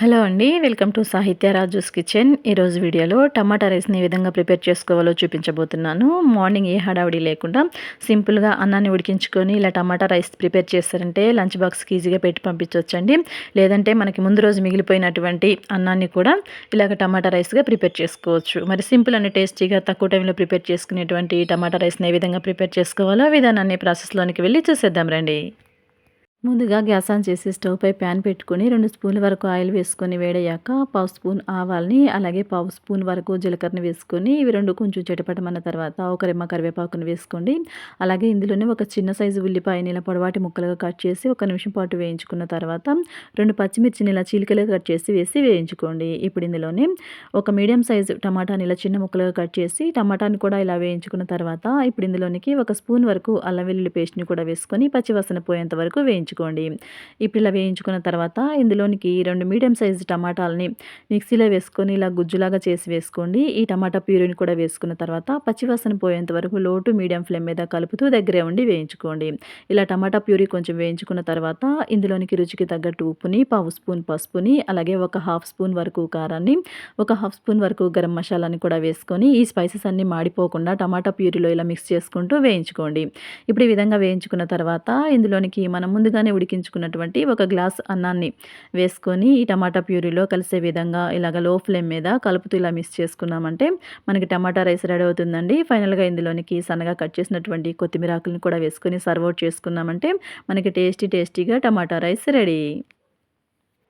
Hello అండి welcome to సాహిత్య Raju's kitchen. ఈరోజు వీడియోలో టమాటా రైస్ని ఏ విధంగా ప్రిపేర్ చేసుకోవాలో చూపించబోతున్నాను. మార్నింగ్ ఏ హడావిడి లేకుండా సింపుల్గా అన్నాన్ని ఉడికించుకొని ఇలా టమాటా రైస్ ప్రిపేర్ చేస్తారంటే లంచ్ బాక్స్కి ఈజీగా పెట్టి పంపించవచ్చండి లేదంటే మనకి ముందు రోజు మిగిలిపోయినటువంటి అన్నాన్ని కూడా ఇలాగ టమాటా రైస్గా ప్రిపేర్ చేసుకోవచ్చు. మరి సింపుల్ అండ్ టేస్టీగా తక్కువ టైంలో ప్రిపేర్ చేసుకునేటువంటి టమాటా రైస్ని ఏ విధంగా ప్రిపేర్ చేసుకోవాలో విధానాన్ని ప్రాసెస్లోనికి వెళ్ళి చూసేద్దాం రండి. ముందుగా గ్యాస్ ఆన్ చేసి స్టవ్ పై ప్యాన్ పెట్టుకొని రెండు స్పూన్ల వరకు ఆయిల్ వేసుకొని వేడయ్యాక పావు స్పూన్ ఆవాల్ని అలాగే పావు స్పూన్ వరకు జీలకర్రని వేసుకొని ఇవి రెండు కొంచెం చెటపటమన్న తర్వాత ఒక రెమ్మ కరివేపాకుని వేసుకోండి. అలాగే ఇందులోనే ఒక చిన్న సైజు ఉల్లిపాయని ఇలా పొడవాటి ముక్కలుగా కట్ చేసి ఒక నిమిషం పాటు వేయించుకున్న తర్వాత రెండు పచ్చిమిర్చిని ఇలా చీలికలుగా కట్ చేసి వేసి వేయించుకోండి. ఇప్పుడు ఇందులోనే ఒక మీడియం సైజు టమాటాని ఇలా చిన్న ముక్కలుగా కట్ చేసి టమాటాని కూడా ఇలా వేయించుకున్న తర్వాత ఇప్పుడు ఇందులోనికి ఒక స్పూన్ వరకు అల్లం వెల్లుల్లి పేస్ట్ని కూడా వేసుకొని పచ్చివాసన పోయేంత వరకు వేయించుకోండి. వేయించుకోండి. ఇప్పుడు ఇలా వేయించుకున్న తర్వాత ఇందులోనికి రెండు మీడియం సైజు టమాటాలని మిక్సీలో వేసుకొని ఇలా గుజ్జులాగా చేసి వేసుకోండి. ఈ టమాటా ప్యూరీని కూడా వేసుకున్న తర్వాత పచ్చివాసన పోయేంత వరకు లోటు మీడియం ఫ్లేమ్ మీద కలుపుతూ దగ్గరే ఉండి వేయించుకోండి. ఇలా టమాటా ప్యూరీ కొంచెం వేయించుకున్న తర్వాత ఇందులోనికి రుచికి తగ్గట్టు ఉప్పుని పావు స్పూన్ పసుపుని అలాగే ఒక హాఫ్ స్పూన్ వరకు కారాన్ని ఒక హాఫ్ స్పూన్ వరకు గరం మసాలాని కూడా వేసుకొని ఈ స్పైసెస్ అన్ని మాడిపోకుండా టమాటా ప్యూరీలో ఇలా మిక్స్ చేసుకుంటూ వేయించుకోండి. ఇప్పుడు ఈ విధంగా వేయించుకున్న తర్వాత ఇందులోనికి మనం ముందుగా ముందుగానే ఉడికించుకున్నటువంటి ఒక గ్లాస్ అన్నాన్ని వేసుకొని ఈ టమాటా ప్యూరీలో కలిసే విధంగా ఇలాగ లో ఫ్లేమ్ మీద కలుపుతూ ఇలా మిక్స్ చేసుకున్నామంటే మనకి టమాటా రైస్ రెడీ అవుతుందండి. ఫైనల్గా ఇందులోనికి సన్నగా కట్ చేసినటువంటి కొత్తిమీర ఆకులను కూడా వేసుకొని సర్వ్ అవుట్ చేసుకున్నామంటే మనకి టేస్టీ టేస్టీగా టమాటా రైస్ రెడీ.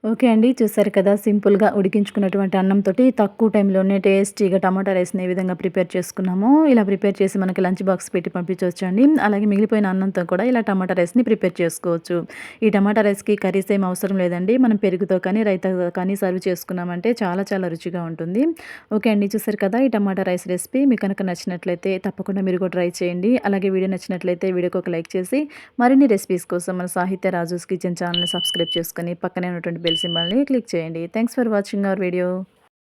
ఓకే అండి చూసారు కదా సింపుల్గా ఉడికించుకున్నటువంటి అన్నంతో తక్కువ టైంలోనే టేస్టీగా టమాటా రైస్ని ఏ విధంగా ప్రిపేర్ చేసుకున్నామో ఇలా ప్రిపేర్ చేసి మనకి లంచ్ బాక్స్ పెట్టి పంపించవచ్చు అండి అలాగే మిగిలిపోయిన అన్నంతో కూడా ఇలా టమాటా రైస్ని ప్రిపేర్ చేసుకోవచ్చు. ఈ టమాటా రైస్కి కర్రీస్ ఏం అవసరం లేదండి మనం పెరుగుతో కానీ రైతాతో కానీ సర్వ్ చేసుకున్నామంటే చాలా చాలా రుచిగా ఉంటుంది. ఓకే అండి చూసారు కదా ఈ టమాటా రైస్ రెసిపీ మీకు కనుక నచ్చినట్లయితే తప్పకుండా మీరు కూడా ట్రై చేయండి. అలాగే వీడియో నచ్చినట్లయితే వీడియోకి ఒక లైక్ చేసి మరిన్ని రెసిపీస్ కోసం మన సాహిత్య రాజూస్ కిచెన్ ఛానల్ని సబ్స్క్రైబ్ చేసుకొని పక్కనే ఉన్నటువంటి బెల్ సింబల్ని క్లిక్ చేయండి. Thanks for watching our video